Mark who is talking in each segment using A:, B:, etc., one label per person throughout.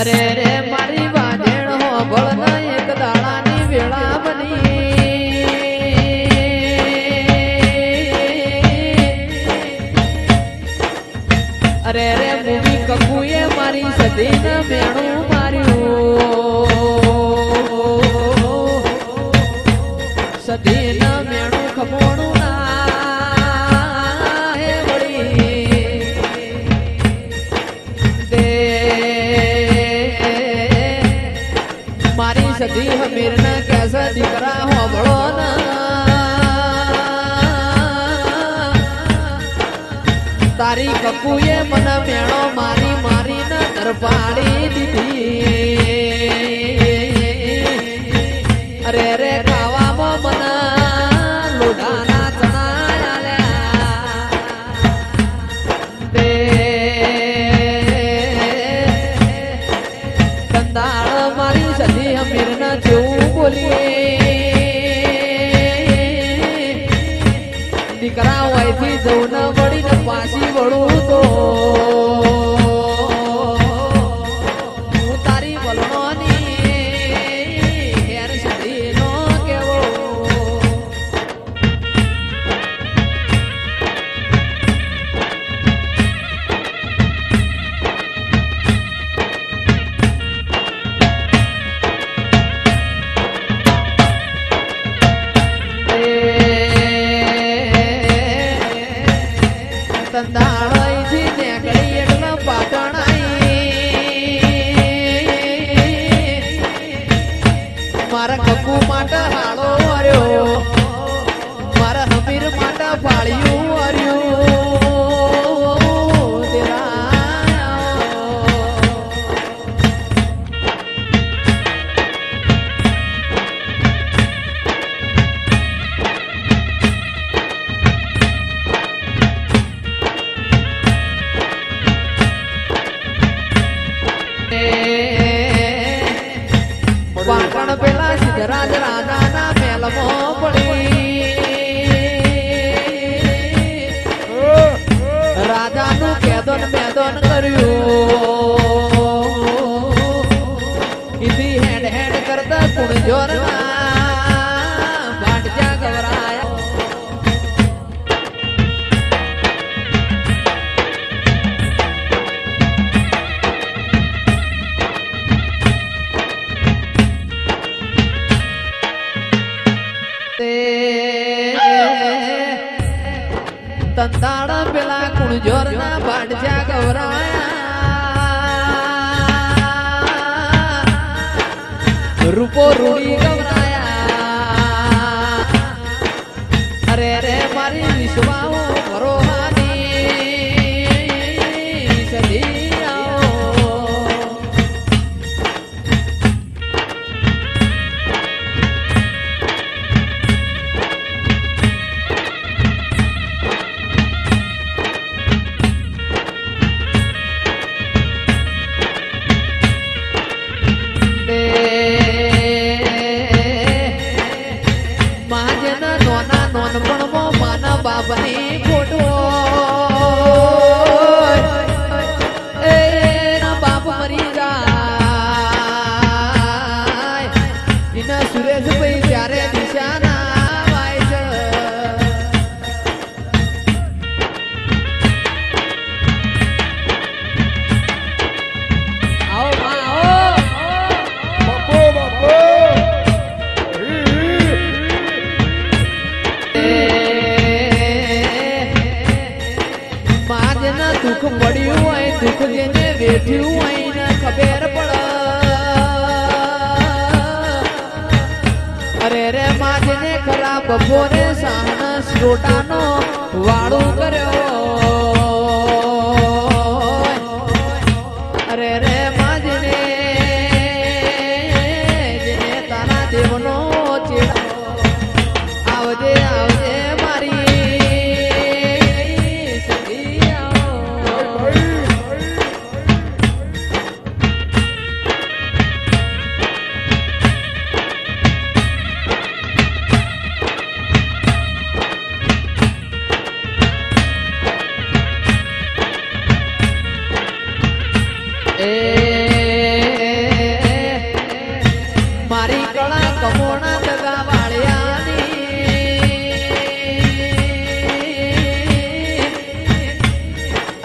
A: અરે રે, મારી વાજેણ હોભળ ન એક દાડાની બની. અરે રે, મૂવી કકુએ મારી સદીને મેણું માર્યું. સદીના મેણું ખમોણું સદી હમીર ને કેસે દીકરા હોબળો તારી કકુએ મને મેળો મારી મારી ને ધરપાડી દીધી. અરે રે કંદાળ મારી સદી અમીર ના જેવું બોલીએ દીકરા હોયથી જવું ન વળી ને પાછી વળું તો. મારા કપુ માટે હાળો વર્યો તે પેલા કુણજોર ના પાડજા ગવરાયા રૂપો રૂડી ગવરાયા અરે રે મારી વિશ્વાઓ સાહના વાળું કર્યો.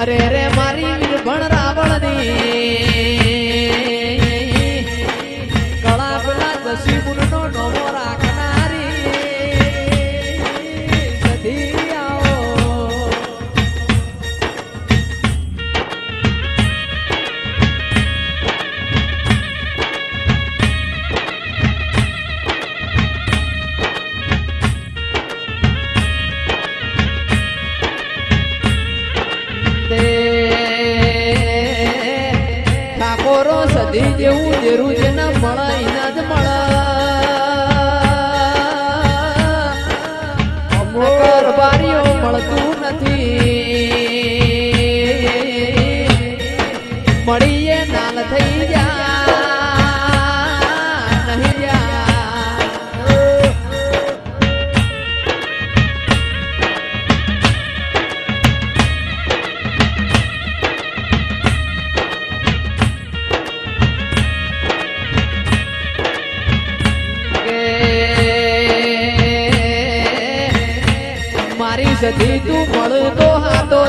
A: અરે રે મા મોરો સધી જેવું દેરું છે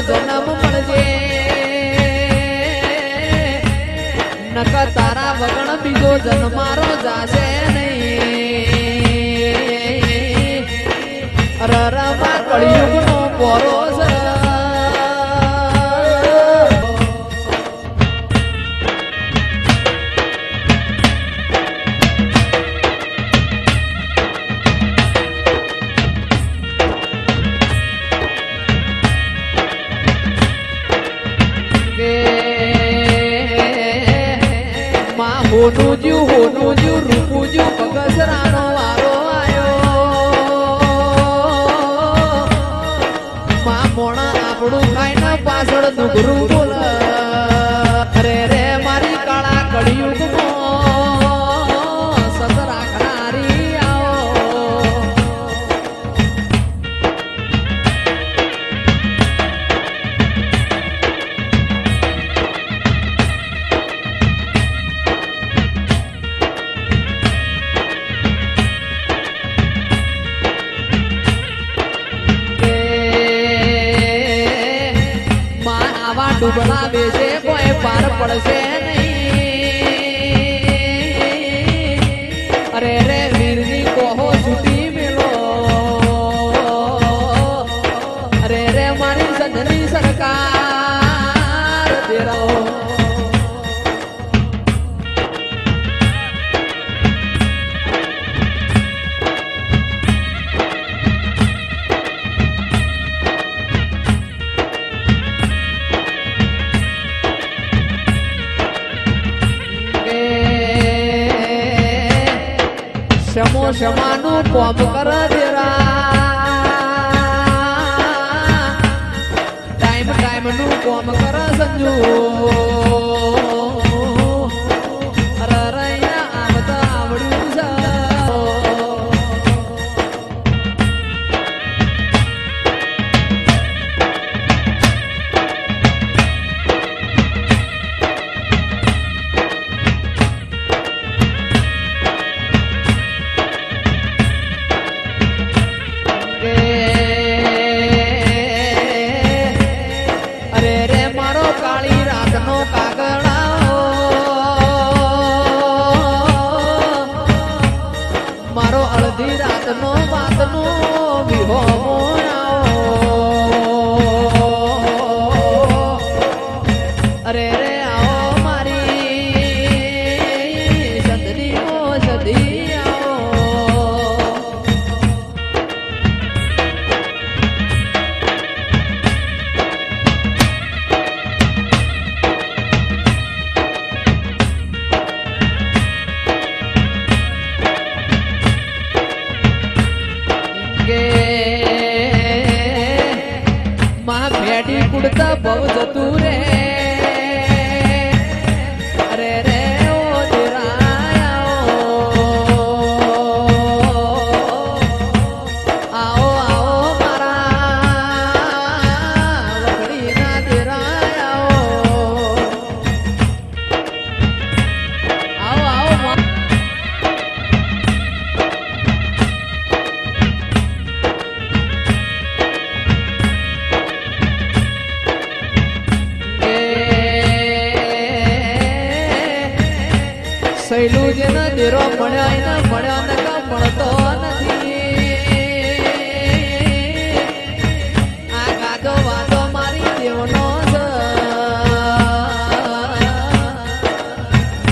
A: જન્મ મળજે. નક તારા વગણ બીજો જન્મ મારો જાશે નહીં. Bharat ક્ષમાનું કોમ કર દેરા ટાઈમ ટાઈમનું કોમ કર સંજુ. સહેલું જેને દેરો મળ્યો એને મળ્યો ન કાં મળતો નથી. આ ગાજો વાતો મારી દેવનો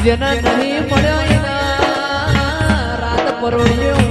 A: જેને નહીં મળ્યો રાત પરોળ્યો